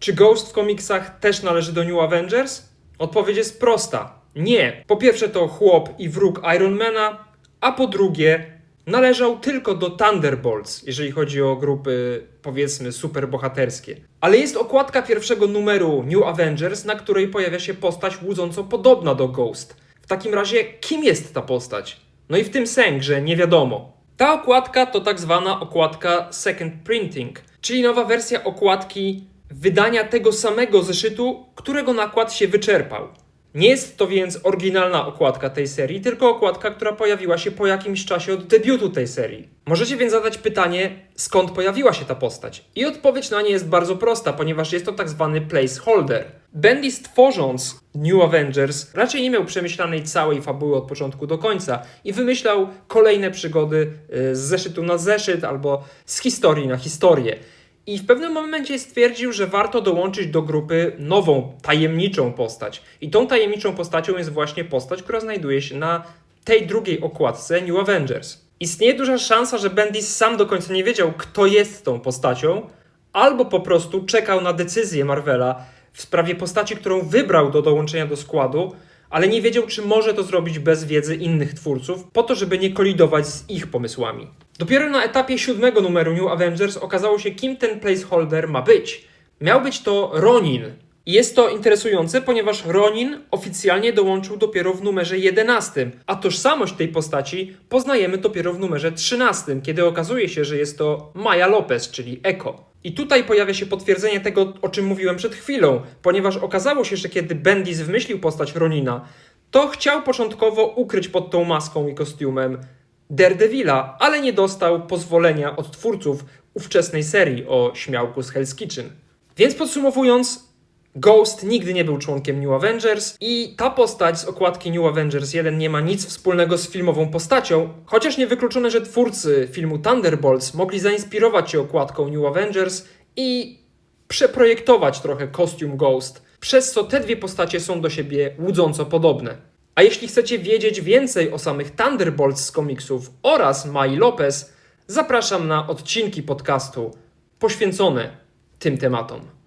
Czy Ghost w komiksach też należy do New Avengers? Odpowiedź jest prosta. Nie. Po pierwsze to chłop i wróg Ironmana, a po drugie należał tylko do Thunderbolts, jeżeli chodzi o grupy powiedzmy superbohaterskie. Ale jest okładka pierwszego numeru New Avengers, na której pojawia się postać łudząco podobna do Ghost. W takim razie kim jest ta postać? No i w tym sęk, że nie wiadomo. Ta okładka to tak zwana okładka second printing, czyli nowa wersja okładki wydania tego samego zeszytu, którego nakład się wyczerpał. Nie jest to więc oryginalna okładka tej serii, tylko okładka, która pojawiła się po jakimś czasie od debiutu tej serii. Możecie więc zadać pytanie, skąd pojawiła się ta postać? I odpowiedź na nie jest bardzo prosta, ponieważ jest to tak zwany placeholder. Bendis tworząc New Avengers raczej nie miał przemyślanej całej fabuły od początku do końca i wymyślał kolejne przygody y, z zeszytu na zeszyt albo z historii na historię. I w pewnym momencie stwierdził, że warto dołączyć do grupy nową, tajemniczą postać. I tą tajemniczą postacią jest właśnie postać, która znajduje się na tej drugiej okładce New Avengers. Istnieje duża szansa, że Bendis sam do końca nie wiedział, kto jest tą postacią, albo po prostu czekał na decyzję Marvela w sprawie postaci, którą wybrał do dołączenia do składu, ale nie wiedział, czy może to zrobić bez wiedzy innych twórców, po to, żeby nie kolidować z ich pomysłami. Dopiero na etapie siódmego numeru New Avengers okazało się, kim ten placeholder ma być. Miał być to Ronin. I jest to interesujące, ponieważ Ronin oficjalnie dołączył dopiero w numerze 11, a tożsamość tej postaci poznajemy dopiero w numerze 13, kiedy okazuje się, że jest to Maya Lopez, czyli Echo. I tutaj pojawia się potwierdzenie tego, o czym mówiłem przed chwilą, ponieważ okazało się, że kiedy Bendis wymyślił postać Ronina, to chciał początkowo ukryć pod tą maską i kostiumem Daredevila, ale nie dostał pozwolenia od twórców ówczesnej serii o śmiałku z Hell's Kitchen. Więc podsumowując, Ghost nigdy nie był członkiem New Avengers i ta postać z okładki New Avengers 1 nie ma nic wspólnego z filmową postacią, chociaż niewykluczone, że twórcy filmu Thunderbolts mogli zainspirować się okładką New Avengers i przeprojektować trochę kostium Ghost, przez co te dwie postacie są do siebie łudząco podobne. A jeśli chcecie wiedzieć więcej o samych Thunderbolts z komiksów oraz Mai Lopez, zapraszam na odcinki podcastu poświęcone tym tematom.